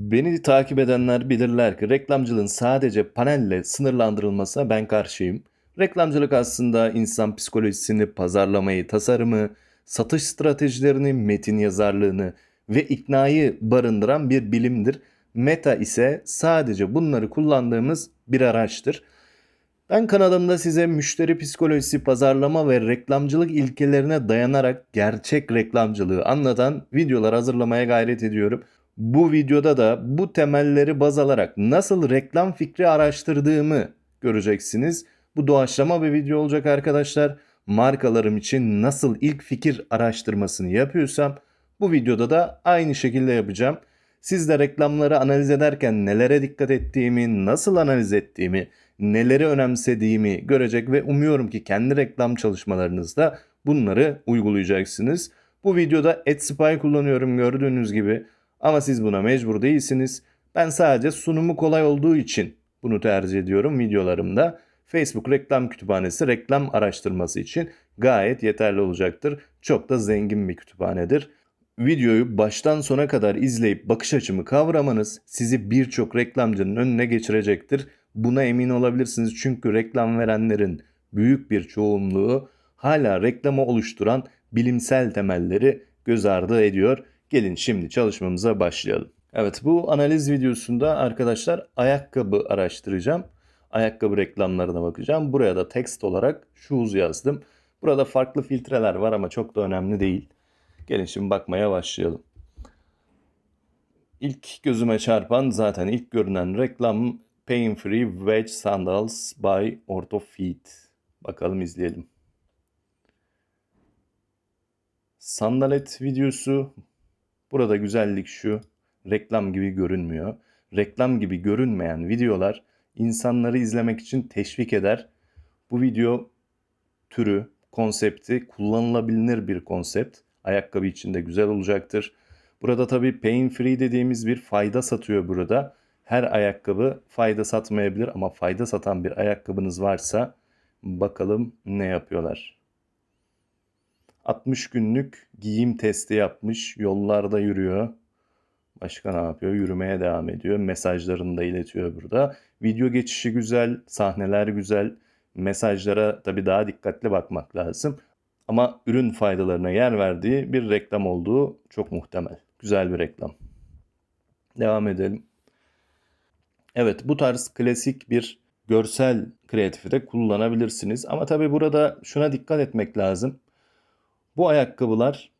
Beni takip edenler bilirler ki reklamcılığın sadece panelle sınırlandırılmasına ben karşıyım. Reklamcılık aslında insan psikolojisini, pazarlamayı, tasarımı, satış stratejilerini, metin yazarlığını ve iknayı barındıran bir bilimdir. Meta ise sadece bunları kullandığımız bir araçtır. Ben kanalımda size müşteri psikolojisi, pazarlama ve reklamcılık ilkelerine dayanarak gerçek reklamcılığı anlatan videolar hazırlamaya gayret ediyorum. Bu videoda da bu temelleri baz alarak nasıl reklam fikri araştırdığımı göreceksiniz. Bu doğaçlama bir video olacak arkadaşlar. Markalarım için nasıl ilk fikir araştırmasını yapıyorsam bu videoda da aynı şekilde yapacağım. Siz de reklamları analiz ederken nelere dikkat ettiğimi, nasıl analiz ettiğimi, neleri önemsediğimi görecek ve umuyorum ki kendi reklam çalışmalarınızda bunları uygulayacaksınız. Bu videoda AdSpy kullanıyorum gördüğünüz gibi ama siz buna mecbur değilsiniz. Ben sadece sunumu kolay olduğu için bunu tercih ediyorum videolarımda. Facebook reklam kütüphanesi reklam araştırması için gayet yeterli olacaktır. Çok da zengin bir kütüphanedir. Videoyu baştan sona kadar izleyip bakış açımı kavramanız sizi birçok reklamcının önüne geçirecektir. Buna emin olabilirsiniz çünkü reklam verenlerin büyük bir çoğunluğu hala reklamı oluşturan bilimsel temelleri göz ardı ediyor. Gelin şimdi çalışmamıza başlayalım. Evet bu analiz videosunda arkadaşlar ayakkabı araştıracağım. Ayakkabı reklamlarına bakacağım. Buraya da text olarak shoes yazdım. Burada farklı filtreler var ama çok da önemli değil. Gelin şimdi bakmaya başlayalım. İlk gözüme çarpan zaten ilk görünen reklam Pain Free Wedge Sandals by Orthofeet. Bakalım izleyelim. Sandalet videosu. Burada güzellik şu. Reklam gibi görünmüyor. Reklam gibi görünmeyen videolar insanları izlemek için teşvik eder. Bu video türü, konsepti kullanılabilir bir konsept. Ayakkabı için de güzel olacaktır. Burada tabii pain free dediğimiz bir fayda satıyor burada. Her ayakkabı fayda satmayabilir ama fayda satan bir ayakkabınız varsa bakalım ne yapıyorlar. 60 günlük giyim testi yapmış. Yollarda yürüyor. Başka ne yapıyor? Yürümeye devam ediyor. Mesajlarını da iletiyor burada. Video geçişi güzel, sahneler güzel. Mesajlara tabii daha dikkatli bakmak lazım. Ama ürün faydalarına yer verdiği bir reklam olduğu çok muhtemel. Güzel bir reklam. Devam edelim. Evet bu tarz klasik bir görsel kreatifi de kullanabilirsiniz. Ama tabii burada şuna dikkat etmek lazım. Bu ayakkabılar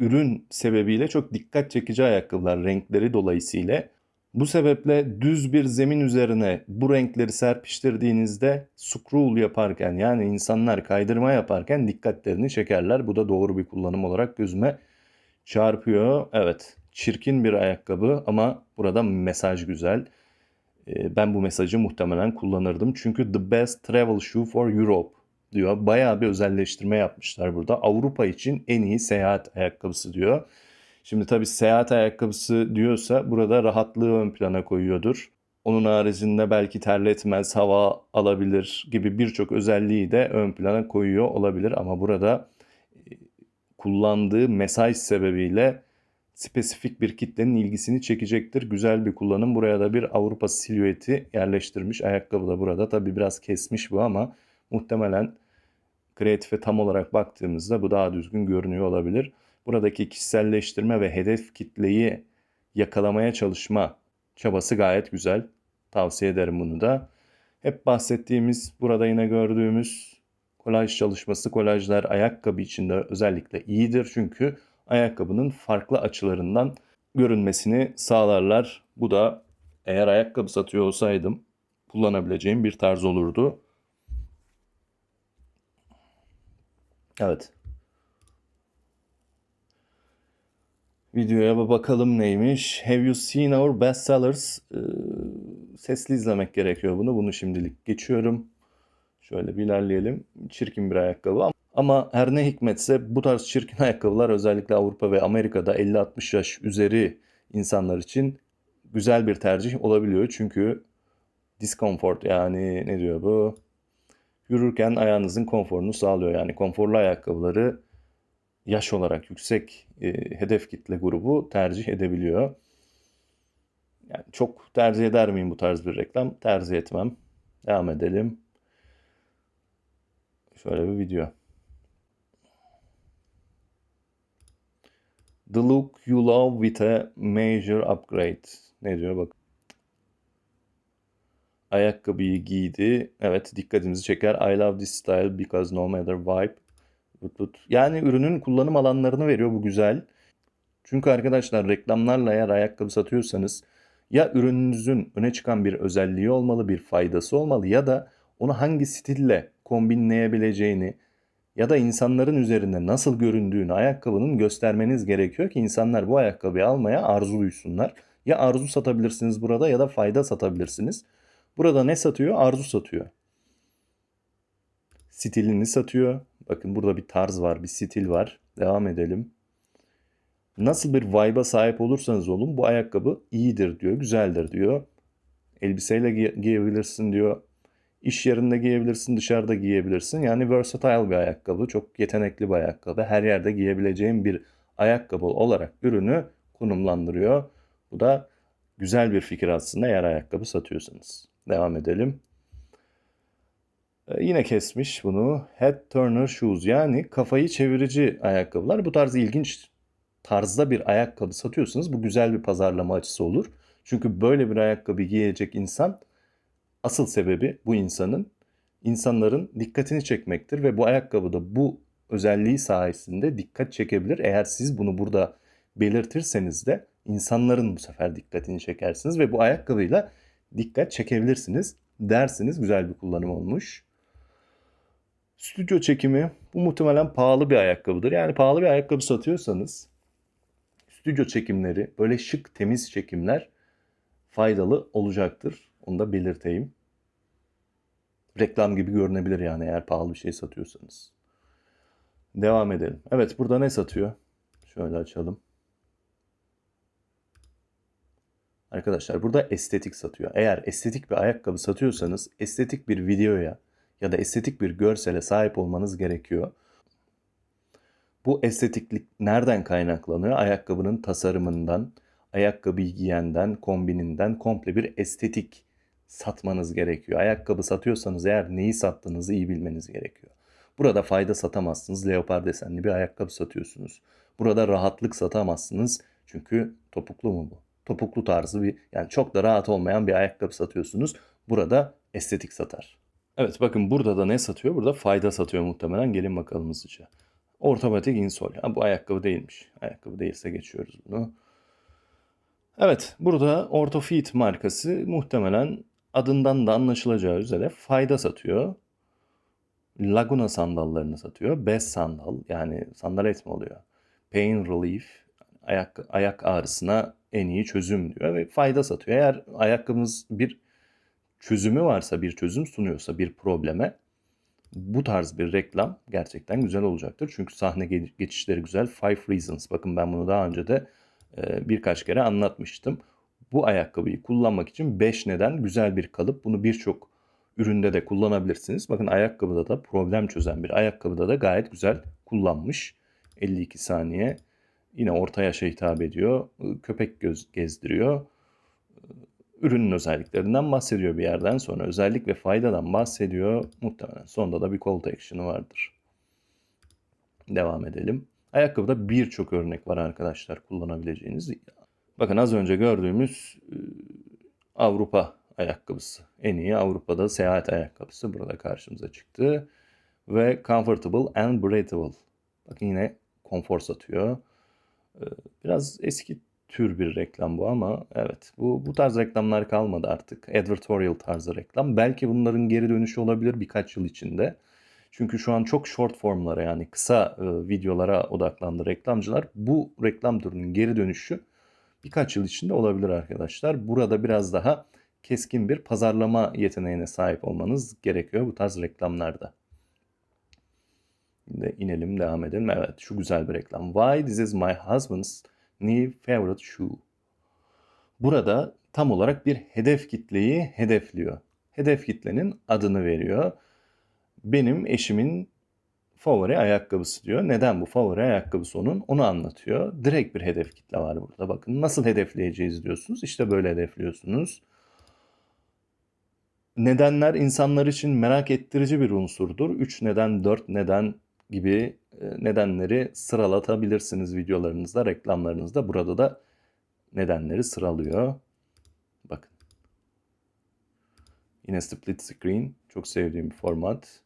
ürün sebebiyle çok dikkat çekici ayakkabılar renkleri dolayısıyla. Bu sebeple düz bir zemin üzerine bu renkleri serpiştirdiğinizde scroll yaparken yani insanlar kaydırma yaparken dikkatlerini çekerler. Bu da doğru bir kullanım olarak gözüme çarpıyor. Evet çirkin bir ayakkabı ama burada mesaj güzel. Ee, ben bu mesajı muhtemelen kullanırdım. Çünkü the best travel shoe for Europe diyor. Bayağı bir özelleştirme yapmışlar burada. Avrupa için en iyi seyahat ayakkabısı diyor. Şimdi tabii seyahat ayakkabısı diyorsa burada rahatlığı ön plana koyuyordur. Onun haricinde belki terletmez, hava alabilir gibi birçok özelliği de ön plana koyuyor olabilir. Ama burada e, kullandığı mesaj sebebiyle spesifik bir kitlenin ilgisini çekecektir. Güzel bir kullanım. Buraya da bir Avrupa silüeti yerleştirmiş. Ayakkabı da burada. Tabii biraz kesmiş bu ama muhtemelen kreatife tam olarak baktığımızda bu daha düzgün görünüyor olabilir. Buradaki kişiselleştirme ve hedef kitleyi yakalamaya çalışma çabası gayet güzel. Tavsiye ederim bunu da. Hep bahsettiğimiz burada yine gördüğümüz kolaj çalışması kolajlar ayakkabı içinde özellikle iyidir. Çünkü ayakkabının farklı açılarından görünmesini sağlarlar. Bu da eğer ayakkabı satıyor olsaydım kullanabileceğim bir tarz olurdu. Evet. Videoya bakalım neymiş. Have you seen our bestsellers? Ee, sesli izlemek gerekiyor bunu. Bunu şimdilik geçiyorum. Şöyle bir ilerleyelim. Çirkin bir ayakkabı ama her ne hikmetse bu tarz çirkin ayakkabılar özellikle Avrupa ve Amerika'da 50-60 yaş üzeri insanlar için güzel bir tercih olabiliyor. Çünkü discomfort yani ne diyor bu? Yürürken ayağınızın konforunu sağlıyor. Yani konforlu ayakkabıları yaş olarak yüksek e, hedef kitle grubu tercih edebiliyor. çok tercih eder miyim bu tarz bir reklam? Tercih etmem. Devam edelim. Şöyle bir video. The look you love with a major upgrade. Ne diyor bak. Ayakkabıyı giydi. Evet dikkatimizi çeker. I love this style because no matter vibe. Yani ürünün kullanım alanlarını veriyor. Bu güzel. Çünkü arkadaşlar reklamlarla eğer ayakkabı satıyorsanız ya ürününüzün öne çıkan bir özelliği olmalı, bir faydası olmalı ya da onu hangi stille kombinleyebileceğini ya da insanların üzerinde nasıl göründüğünü ayakkabının göstermeniz gerekiyor ki insanlar bu ayakkabıyı almaya arzu duysunlar. Ya arzu satabilirsiniz burada ya da fayda satabilirsiniz. Burada ne satıyor? Arzu satıyor. Stilini satıyor. Bakın burada bir tarz var, bir stil var. Devam edelim. Nasıl bir vibe'a sahip olursanız olun bu ayakkabı iyidir diyor, güzeldir diyor. Elbiseyle giy- giyebilirsin diyor. İş yerinde giyebilirsin, dışarıda giyebilirsin. Yani versatile bir ayakkabı, çok yetenekli bir ayakkabı. Her yerde giyebileceğin bir ayakkabı olarak ürünü konumlandırıyor. Bu da güzel bir fikir aslında eğer ayakkabı satıyorsanız. Devam edelim. Ee, yine kesmiş bunu. Head turner shoes yani kafayı çevirici ayakkabılar. Bu tarz ilginç tarzda bir ayakkabı satıyorsanız bu güzel bir pazarlama açısı olur. Çünkü böyle bir ayakkabı giyecek insan asıl sebebi bu insanın insanların dikkatini çekmektir ve bu ayakkabı da bu özelliği sayesinde dikkat çekebilir. Eğer siz bunu burada belirtirseniz de insanların bu sefer dikkatini çekersiniz ve bu ayakkabıyla dikkat çekebilirsiniz dersiniz. Güzel bir kullanım olmuş. Stüdyo çekimi bu muhtemelen pahalı bir ayakkabıdır. Yani pahalı bir ayakkabı satıyorsanız stüdyo çekimleri, böyle şık temiz çekimler faydalı olacaktır. Onu da belirteyim. Reklam gibi görünebilir yani eğer pahalı bir şey satıyorsanız. Devam edelim. Evet burada ne satıyor? Şöyle açalım. Arkadaşlar burada estetik satıyor. Eğer estetik bir ayakkabı satıyorsanız estetik bir videoya ya da estetik bir görsele sahip olmanız gerekiyor. Bu estetiklik nereden kaynaklanıyor? Ayakkabının tasarımından, ayakkabıyı giyenden, kombininden komple bir estetik satmanız gerekiyor. Ayakkabı satıyorsanız eğer neyi sattığınızı iyi bilmeniz gerekiyor. Burada fayda satamazsınız. Leopar desenli bir ayakkabı satıyorsunuz. Burada rahatlık satamazsınız. Çünkü topuklu mu bu? Topuklu tarzı bir yani çok da rahat olmayan bir ayakkabı satıyorsunuz. Burada estetik satar. Evet bakın burada da ne satıyor? Burada fayda satıyor muhtemelen. Gelin bakalım hızlıca. Ortomatik insol. Ha, bu ayakkabı değilmiş. Ayakkabı değilse geçiyoruz bunu. Evet burada Ortofit markası muhtemelen adından da anlaşılacağı üzere fayda satıyor. Laguna sandallarını satıyor. Best sandal yani sandalet mi oluyor? Pain relief ayak, ayak ağrısına en iyi çözüm diyor ve fayda satıyor. Eğer ayakkabınız bir çözümü varsa, bir çözüm sunuyorsa bir probleme bu tarz bir reklam gerçekten güzel olacaktır. Çünkü sahne ge- geçişleri güzel. Five Reasons. Bakın ben bunu daha önce de e, birkaç kere anlatmıştım. Bu ayakkabıyı kullanmak için 5 neden güzel bir kalıp. Bunu birçok üründe de kullanabilirsiniz. Bakın ayakkabıda da problem çözen bir ayakkabıda da gayet güzel kullanmış. 52 saniye. Yine orta yaşa hitap ediyor. Köpek göz gezdiriyor. Ürünün özelliklerinden bahsediyor bir yerden sonra. Özellik ve faydadan bahsediyor. Muhtemelen sonunda da bir call to action'ı vardır. Devam edelim. Ayakkabıda birçok örnek var arkadaşlar kullanabileceğiniz. Bakın az önce gördüğümüz Avrupa ayakkabısı. En iyi Avrupa'da seyahat ayakkabısı burada karşımıza çıktı. Ve comfortable and breathable. Bakın yine konfor satıyor. Ee, Biraz eski tür bir reklam bu ama evet bu bu tarz reklamlar kalmadı artık. Advertorial tarzı reklam. Belki bunların geri dönüşü olabilir birkaç yıl içinde. Çünkü şu an çok short formlara yani kısa e, videolara odaklandı reklamcılar. Bu reklam türünün geri dönüşü birkaç yıl içinde olabilir arkadaşlar. Burada biraz daha keskin bir pazarlama yeteneğine sahip olmanız gerekiyor bu tarz reklamlarda. Şimdi inelim devam edelim. Evet şu güzel bir reklam. Why this is my husband's new favorite shoe. Burada tam olarak bir hedef kitleyi hedefliyor. Hedef kitlenin adını veriyor. Benim eşimin favori ayakkabısı diyor. Neden bu favori ayakkabısı onun? Onu anlatıyor. Direkt bir hedef kitle var burada. Bakın nasıl hedefleyeceğiz diyorsunuz. İşte böyle hedefliyorsunuz. Nedenler insanlar için merak ettirici bir unsurdur. 3 neden, 4 neden gibi e, nedenleri sıralatabilirsiniz videolarınızda, reklamlarınızda. Burada da nedenleri sıralıyor. Bakın. Yine split screen. Çok sevdiğim bir format.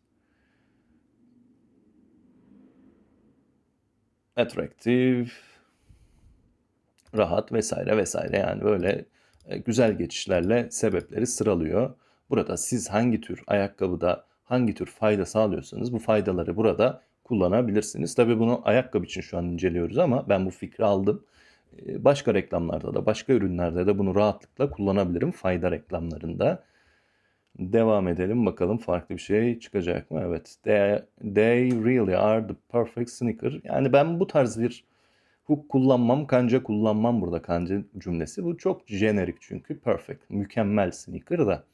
Attractive, rahat vesaire vesaire yani böyle e, güzel geçişlerle sebepleri sıralıyor. Burada siz hangi tür ayakkabıda hangi tür fayda sağlıyorsanız bu faydaları burada kullanabilirsiniz. Tabii bunu ayakkabı için şu an inceliyoruz ama ben bu fikri aldım. E, Başka reklamlarda da başka ürünlerde de bunu rahatlıkla kullanabilirim fayda reklamlarında. Devam edelim bakalım farklı bir şey çıkacak mı? Evet. They, they really are the perfect sneaker. Yani ben bu tarz bir hook kullanmam, kanca kullanmam burada kanca cümlesi. Bu çok jenerik çünkü perfect, mükemmel sneaker da.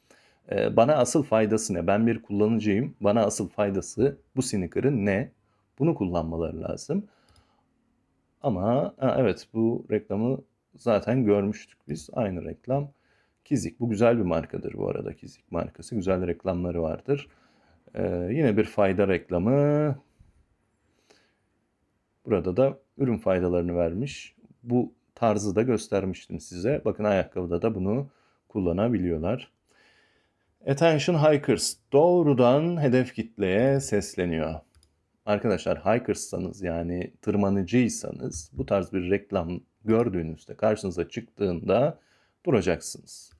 Ee, bana asıl faydası ne? Ben bir kullanıcıyım. Bana asıl faydası bu sneaker'ın ne? Bunu kullanmaları lazım. Ama evet bu reklamı zaten görmüştük biz. Aynı reklam. Kizik. Bu güzel bir markadır bu arada. Kizik markası. Güzel reklamları vardır. Ee, yine bir fayda reklamı. Burada da ürün faydalarını vermiş. Bu tarzı da göstermiştim size. Bakın ayakkabıda da bunu kullanabiliyorlar. Attention Hikers doğrudan hedef kitleye sesleniyor. Arkadaşlar hikersanız yani tırmanıcıysanız bu tarz bir reklam gördüğünüzde karşınıza çıktığında duracaksınız.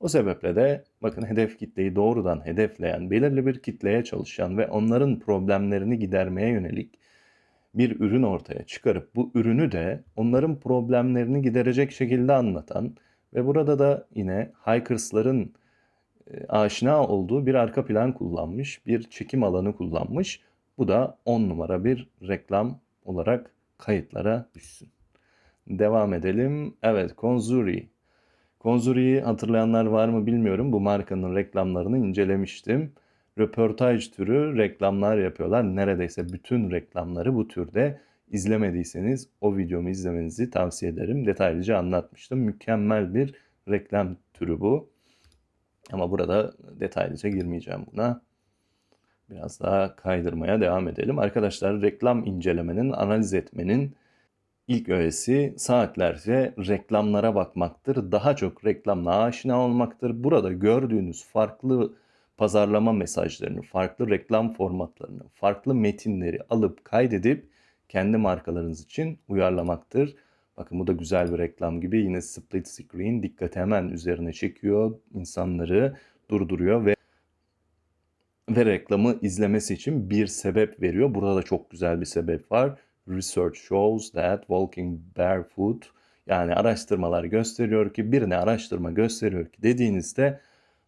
O sebeple de bakın hedef kitleyi doğrudan hedefleyen, belirli bir kitleye çalışan ve onların problemlerini gidermeye yönelik bir ürün ortaya çıkarıp bu ürünü de onların problemlerini giderecek şekilde anlatan ve burada da yine hikersların e, aşina olduğu bir arka plan kullanmış, bir çekim alanı kullanmış. Bu da 10 numara bir reklam olarak kayıtlara düşsün. Devam edelim. Evet, Konzuri. Konzuri'yi hatırlayanlar var mı bilmiyorum. Bu markanın reklamlarını incelemiştim. Röportaj türü reklamlar yapıyorlar. Neredeyse bütün reklamları bu türde. İzlemediyseniz o videomu izlemenizi tavsiye ederim. Detaylıca anlatmıştım. Mükemmel bir reklam türü bu. Ama burada detaylıca girmeyeceğim buna. Biraz daha kaydırmaya devam edelim. Arkadaşlar reklam incelemenin, analiz etmenin ilk öğesi saatlerce reklamlara bakmaktır. Daha çok reklamla aşina olmaktır. Burada gördüğünüz farklı pazarlama mesajlarını, farklı reklam formatlarını, farklı metinleri alıp kaydedip kendi markalarınız için uyarlamaktır. Bakın bu da güzel bir reklam gibi. Yine split screen dikkati hemen üzerine çekiyor. insanları durduruyor ve ve reklamı izlemesi için bir sebep veriyor. Burada da çok güzel bir sebep var. Research shows that walking barefoot yani araştırmalar gösteriyor ki birine araştırma gösteriyor ki dediğinizde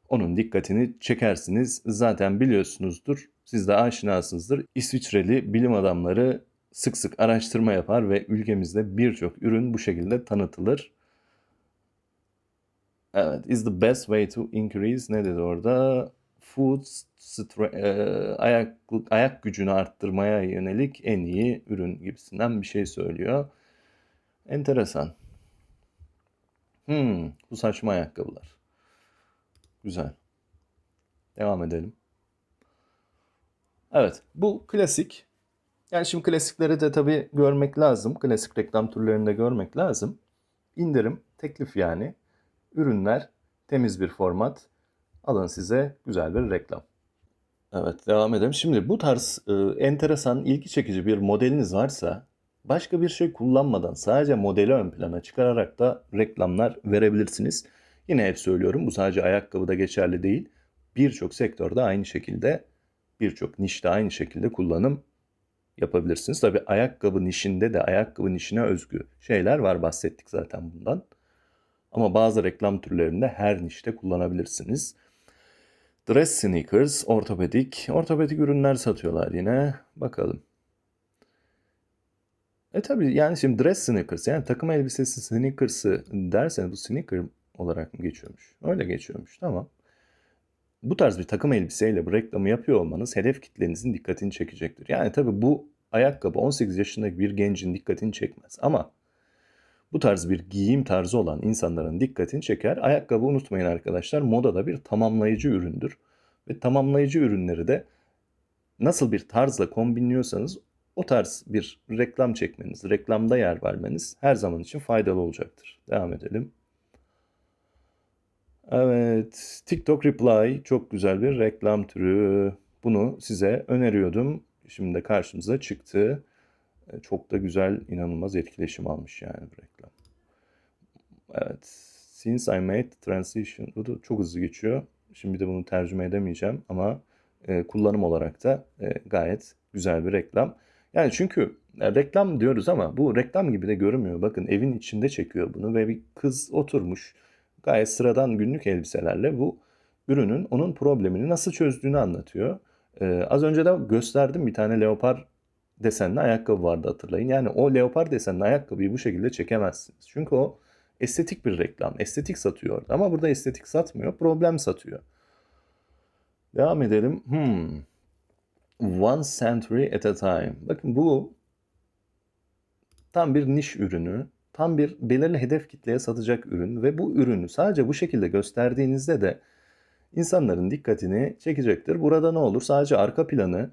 onun dikkatini çekersiniz. Zaten biliyorsunuzdur, siz de aşinasınızdır. İsviçreli bilim adamları sık sık araştırma yapar ve ülkemizde birçok ürün bu şekilde tanıtılır. Evet, is the best way to increase ne dedi orada? Food e, ayak ayak gücünü arttırmaya yönelik en iyi ürün gibisinden bir şey söylüyor. Enteresan. Hmm, bu saçma ayakkabılar. Güzel. Devam edelim. Evet, bu klasik. Yani şimdi klasikleri de tabii görmek lazım. Klasik reklam türlerini görmek lazım. İndirim, teklif yani. Ürünler, temiz bir format. Alın size güzel bir reklam. Evet, devam edelim. Şimdi bu tarz e, enteresan, ilgi çekici bir modeliniz varsa başka bir şey kullanmadan sadece modeli ön plana çıkararak da reklamlar verebilirsiniz. Yine hep söylüyorum bu sadece ayakkabıda geçerli değil. Birçok sektörde aynı şekilde, birçok nişte aynı şekilde kullanım yapabilirsiniz. Tabii ayakkabı nişinde de ayakkabı nişine özgü şeyler var bahsettik zaten bundan. Ama bazı reklam türlerinde her nişte kullanabilirsiniz. Dress sneakers, ortopedik. Ortopedik ürünler satıyorlar yine. Bakalım. E tabii yani şimdi dress sneakers yani takım elbisesi sneakers'ı derseniz bu sneaker olarak mı geçiyormuş? Öyle geçiyormuş tamam. bu tarz bir takım elbiseyle bu reklamı yapıyor olmanız hedef kitlenizin dikkatini çekecektir. Yani tabii bu ayakkabı 18 yaşındaki bir gencin dikkatini çekmez ama bu tarz bir giyim tarzı olan insanların dikkatini çeker. Ayakkabı unutmayın arkadaşlar modada bir tamamlayıcı üründür. Ve tamamlayıcı ürünleri de nasıl bir tarzla kombinliyorsanız o tarz bir reklam çekmeniz, reklamda yer vermeniz her zaman için faydalı olacaktır. Devam edelim. Evet, TikTok Reply çok güzel bir reklam türü. Bunu size öneriyordum. Şimdi de karşımıza çıktı. E, Çok da güzel, inanılmaz etkileşim almış yani bu reklam. Evet, Since I made transition. Bu da çok hızlı geçiyor. Şimdi de bunu tercüme edemeyeceğim ama e, kullanım olarak da e, gayet güzel bir reklam. Yani çünkü e, reklam diyoruz ama bu reklam gibi de görünmüyor. Bakın evin içinde çekiyor bunu ve bir kız oturmuş gayet sıradan günlük elbiselerle bu ürünün onun problemini nasıl çözdüğünü anlatıyor. Ee, az önce de gösterdim bir tane leopar desenli ayakkabı vardı hatırlayın. Yani o leopar desenli ayakkabıyı bu şekilde çekemezsiniz. Çünkü o estetik bir reklam. Estetik satıyor. Ama burada estetik satmıyor. Problem satıyor. Devam edelim. Hmm. One century at a time. Bakın bu tam bir niş ürünü, tam bir belirli hedef kitleye satacak ürün ve bu ürünü sadece bu şekilde gösterdiğinizde de insanların dikkatini çekecektir. Burada ne olur? Sadece arka planı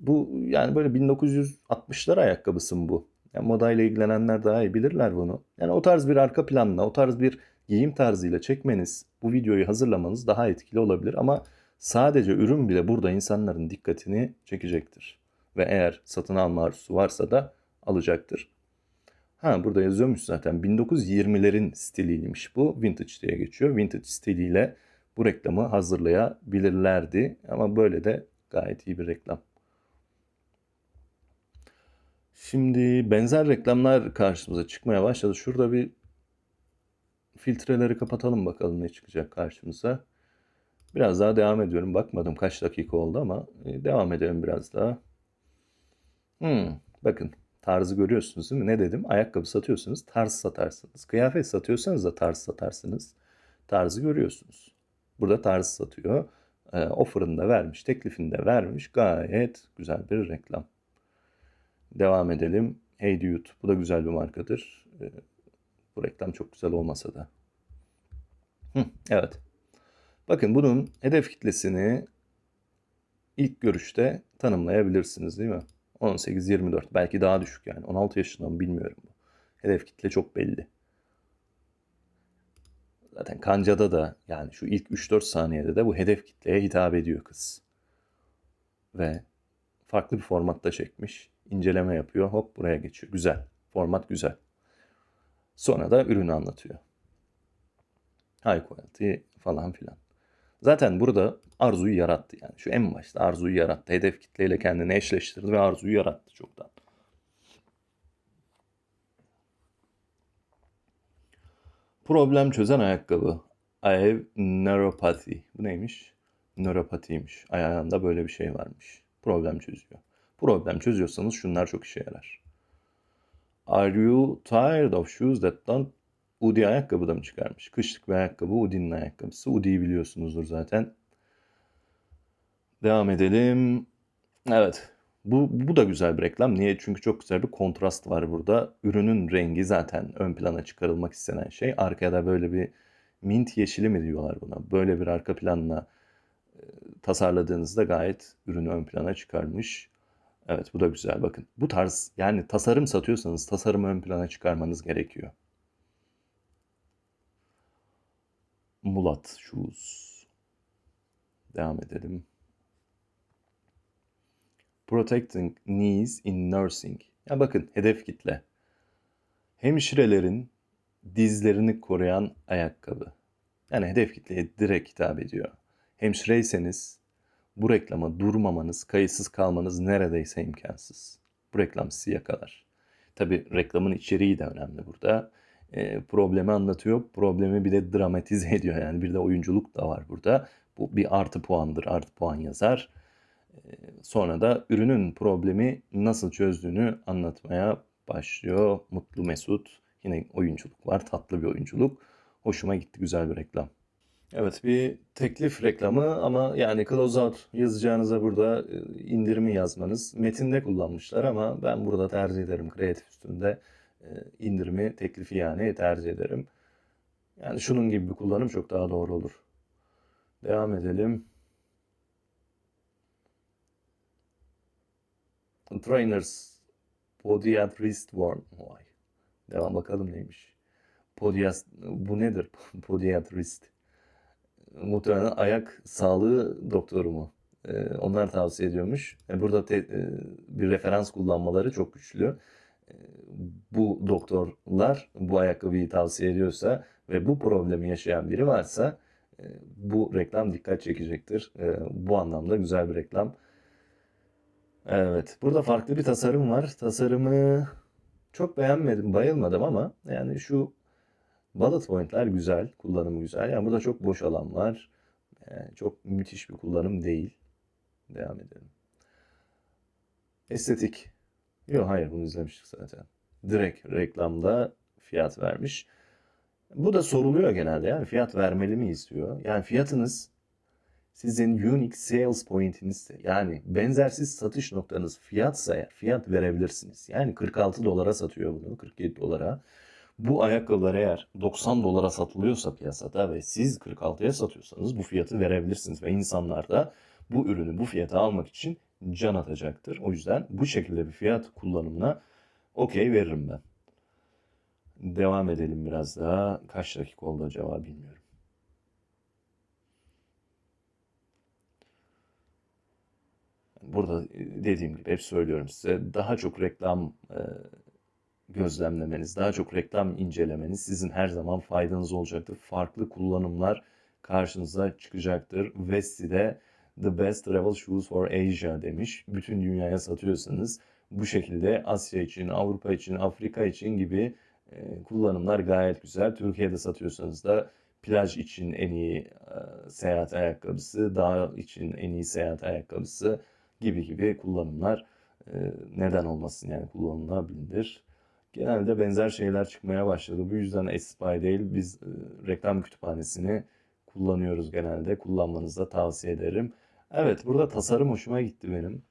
bu yani böyle 1960'lar ayakkabısı mı bu? Yani modayla ilgilenenler daha iyi bilirler bunu. Yani o tarz bir arka planla, o tarz bir giyim tarzıyla çekmeniz, bu videoyu hazırlamanız daha etkili olabilir ama sadece ürün bile burada insanların dikkatini çekecektir. Ve eğer satın alma arzusu varsa da alacaktır. Ha burada yazıyormuş zaten 1920'lerin stiliymiş bu. Vintage diye geçiyor. Vintage stiliyle bu reklamı hazırlayabilirlerdi. Ama böyle de gayet iyi bir reklam. Şimdi benzer reklamlar karşımıza çıkmaya başladı. Şurada bir filtreleri kapatalım bakalım ne çıkacak karşımıza. Biraz daha devam ediyorum. Bakmadım kaç dakika oldu ama e, devam edelim biraz daha. Hmm, bakın tarzı görüyorsunuz değil mi? Ne dedim? Ayakkabı satıyorsunuz, tarz satarsınız. Kıyafet satıyorsanız da tarz satarsınız. Tarzı görüyorsunuz. Burada tarz satıyor. E, offer'ını da vermiş, teklifini de vermiş. Gayet güzel bir reklam. Devam edelim. Hey Dude. Bu da güzel bir markadır. E, bu reklam çok güzel olmasa da. Hı, evet. Bakın bunun hedef kitlesini ilk görüşte tanımlayabilirsiniz değil mi? 18-24 belki daha düşük yani 16 yaşında mı bilmiyorum bu. Hedef kitle çok belli. Zaten Kanca'da da yani şu ilk 3-4 saniyede de bu hedef kitleye hitap ediyor kız. Ve farklı bir formatta çekmiş. İnceleme yapıyor. Hop buraya geçiyor. Güzel. Format güzel. Sonra da ürünü anlatıyor. High quality falan filan. Zaten burada arzuyu yarattı yani. Şu en başta arzuyu yarattı. Hedef kitleyle kendini eşleştirdi ve arzuyu yarattı çoktan. Problem çözen ayakkabı. I have neuropathy. Bu neymiş? Nöropatiymiş. Ayağında böyle bir şey varmış. Problem çözüyor. Problem çözüyorsanız şunlar çok işe yarar. Are you tired of shoes that don't Udi ayakkabı da mı çıkarmış? Kışlık bir ayakkabı Udi'nin ayakkabısı. Udi'yi biliyorsunuzdur zaten. Devam edelim. Evet. Bu, bu da güzel bir reklam. Niye? Çünkü çok güzel bir kontrast var burada. Ürünün rengi zaten ön plana çıkarılmak istenen şey. Arkaya da böyle bir mint yeşili mi diyorlar buna? Böyle bir arka planla e, tasarladığınızda gayet ürünü ön plana çıkarmış. Evet bu da güzel. Bakın bu tarz yani tasarım satıyorsanız tasarımı ön plana çıkarmanız gerekiyor. Mulat Shoes. Devam edelim. Protecting knees in nursing. Ya bakın hedef kitle. Hemşirelerin dizlerini koruyan ayakkabı. Yani hedef kitleye direkt hitap ediyor. Hemşireyseniz bu reklama durmamanız, kayıtsız kalmanız neredeyse imkansız. Bu reklam sizi yakalar. Tabi reklamın içeriği de önemli burada. E, problemi anlatıyor, problemi bir de dramatize ediyor. Yani bir de oyunculuk da var burada. Bu bir artı puandır, artı puan yazar. E, sonra da ürünün problemi nasıl çözdüğünü anlatmaya başlıyor. Mutlu Mesut. Yine oyunculuk var, tatlı bir oyunculuk. Hoşuma gitti, güzel bir reklam. Evet bir teklif reklamı ama yani closeout yazacağınıza burada e, indirimi yazmanız. Metinde kullanmışlar ama ben burada tercih ederim kreatif üstünde e, indirimi teklifi yani tercih ederim. Yani şunun gibi bir kullanım çok daha doğru olur. Devam edelim. Trainers Podiatrist Warn. Vay. Devam bakalım neymiş. Podias bu nedir? Podiatrist. Muhtemelen ayak sağlığı doktoru mu? Ee, onlar tavsiye ediyormuş. E, burada te- e, bir referans kullanmaları çok güçlü. E, bu doktorlar bu ayakkabıyı tavsiye ediyorsa ve bu problemi yaşayan biri varsa e, bu reklam dikkat çekecektir. E, bu anlamda güzel bir reklam. Evet, burada farklı bir tasarım var. Tasarımı çok beğenmedim, bayılmadım ama yani şu bullet point'ler güzel, kullanımı güzel. Yani burada çok boş alan var. Yani çok müthiş bir kullanım değil. Devam edelim. Estetik. Yok hayır bunu izlemiştik zaten. Direkt reklamda fiyat vermiş. Bu da soruluyor genelde yani fiyat vermeli miyiz diyor. Yani fiyatınız sizin unique sales point'iniz yani benzersiz satış noktanız fiyatsa fiyat verebilirsiniz. Yani 46 dolara satıyor bunu 47 dolara. Bu ayakkabılar eğer 90 dolara satılıyorsa piyasada ve siz 46'ya satıyorsanız bu fiyatı verebilirsiniz ve insanlar da bu ürünü bu fiyata almak için can atacaktır. O yüzden bu şekilde bir fiyat kullanımına okey veririm ben. Devam edelim biraz daha. Kaç dakika oldu acaba bilmiyorum. Burada dediğim gibi hep söylüyorum size daha çok reklam e, gözlemlemeniz, daha çok reklam incelemeniz sizin her zaman faydanız olacaktır. Farklı kullanımlar karşınıza çıkacaktır. Vesti'de The Best Travel Shoes for Asia demiş. Bütün dünyaya satıyorsanız bu şekilde Asya için, Avrupa için, Afrika için gibi e, kullanımlar gayet güzel. Türkiye'de satıyorsanız da plaj için en iyi e, seyahat ayakkabısı, dağ için en iyi seyahat ayakkabısı gibi gibi kullanımlar e, neden olmasın yani kullanılabilir. Genelde benzer şeyler çıkmaya başladı. Bu yüzden Espy değil biz e, reklam kütüphanesini kullanıyoruz genelde. Kullanmanızı da tavsiye ederim. Evet burada tasarım hoşuma gitti benim.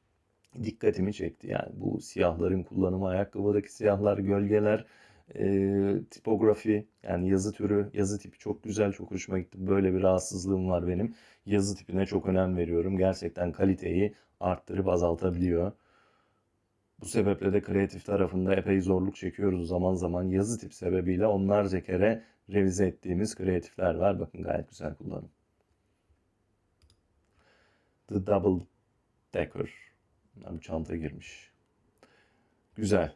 Dikkatimi çekti yani bu siyahların kullanımı, ayakkabıdaki siyahlar, gölgeler, e, tipografi yani yazı türü, yazı tipi çok güzel, çok hoşuma gitti. Böyle bir rahatsızlığım var benim. Yazı tipine çok önem veriyorum. Gerçekten kaliteyi arttırıp azaltabiliyor. Bu sebeple de kreatif tarafında epey zorluk çekiyoruz zaman zaman. Yazı tip sebebiyle onlarca kere revize ettiğimiz kreatifler var. Bakın gayet güzel kullanım. The Double Decker. Bu çanta girmiş. Güzel.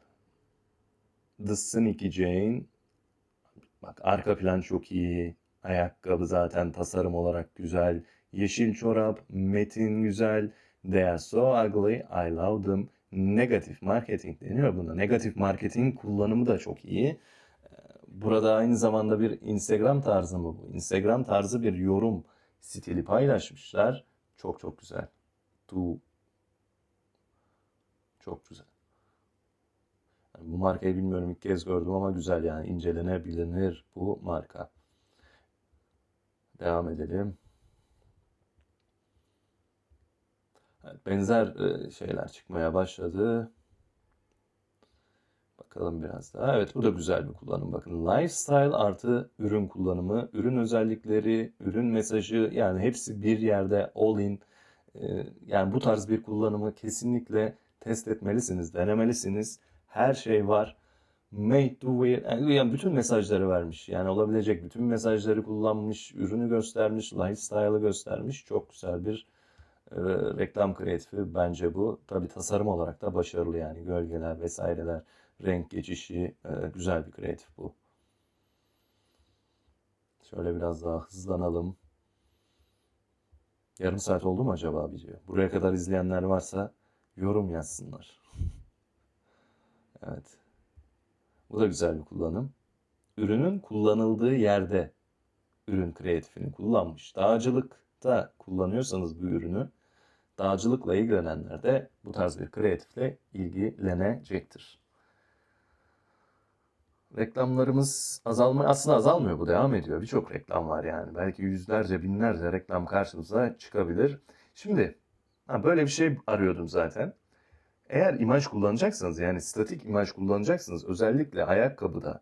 The Sneaky Jane. Bak arka plan çok iyi. Ayakkabı zaten tasarım olarak güzel. Yeşil çorap, metin güzel. They are so ugly, I love them. Negatif marketing deniyor buna. Negatif marketing kullanımı da çok iyi. Burada aynı zamanda bir Instagram tarzı mı bu? Instagram tarzı bir yorum stili paylaşmışlar. Çok çok güzel. Tu. Çok güzel. Yani bu markayı bilmiyorum ilk kez gördüm ama güzel yani incelenebilir bu marka. Devam edelim. Benzer e, şeyler çıkmaya başladı. Bakalım biraz daha. Evet bu da güzel bir kullanım. Bakın lifestyle artı ürün kullanımı, ürün özellikleri, ürün mesajı yani hepsi bir yerde all in. E, yani bu tarz bir kullanımı kesinlikle test etmelisiniz, denemelisiniz. Her şey var. Made to wear. Yani bütün mesajları vermiş. Yani olabilecek bütün mesajları kullanmış, ürünü göstermiş, lifestyle'ı göstermiş. Çok güzel bir e, reklam kreatifi bence bu. Tabi tasarım olarak da başarılı yani gölgeler vesaireler, renk geçişi e, güzel bir kreatif bu. Şöyle biraz daha hızlanalım. Yarım saat oldu mu acaba video? Buraya kadar izleyenler varsa yorum yazsınlar. evet. Bu da güzel bir kullanım. Ürünün kullanıldığı yerde ürün kreatifini kullanmış. Dağcılıkta kullanıyorsanız bu ürünü dağcılıkla ilgilenenler de bu tarz bir kreatifle ilgilenecektir. Reklamlarımız azalma aslında azalmıyor bu devam ediyor. Birçok reklam var yani. Belki yüzlerce binlerce reklam karşımıza çıkabilir. Şimdi ha, böyle bir şey arıyordum zaten. Eğer imaj kullanacaksanız yani statik imaj kullanacaksınız özellikle ayakkabıda,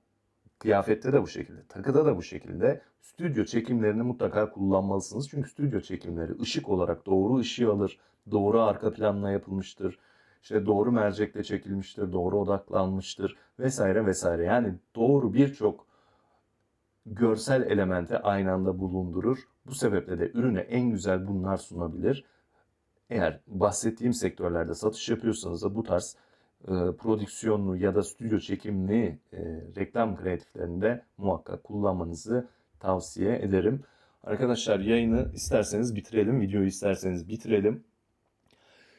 kıyafette de bu şekilde, takıda da bu şekilde stüdyo çekimlerini mutlaka kullanmalısınız. Çünkü stüdyo çekimleri ışık olarak doğru ışığı alır, doğru arka planla yapılmıştır, işte doğru mercekle çekilmiştir, doğru odaklanmıştır vesaire vesaire. Yani doğru birçok görsel elemente aynı anda bulundurur. Bu sebeple de ürüne en güzel bunlar sunabilir. Eğer bahsettiğim sektörlerde satış yapıyorsanız da bu tarz e, prodüksiyonlu ya da stüdyo çekimli e, reklam kreatiflerinde muhakkak kullanmanızı tavsiye ederim. Arkadaşlar yayını isterseniz bitirelim, videoyu isterseniz bitirelim.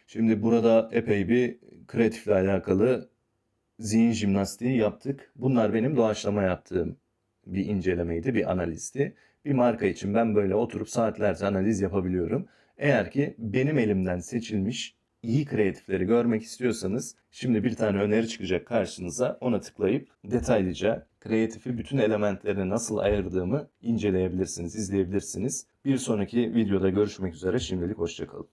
Şimdi burada epey bir kreatifle alakalı zihin jimnastiği yaptık. Bunlar benim doğaçlama yaptığım bir incelemeydi, bir analizdi. Bir marka için ben böyle oturup saatlerce analiz yapabiliyorum. Eğer ki benim elimden seçilmiş iyi kreatifleri görmek istiyorsanız şimdi bir tane öneri çıkacak karşınıza. Ona tıklayıp detaylıca kreatifi bütün elementlerini nasıl ayırdığımı inceleyebilirsiniz, izleyebilirsiniz. Bir sonraki videoda görüşmek üzere. Şimdilik hoşçakalın.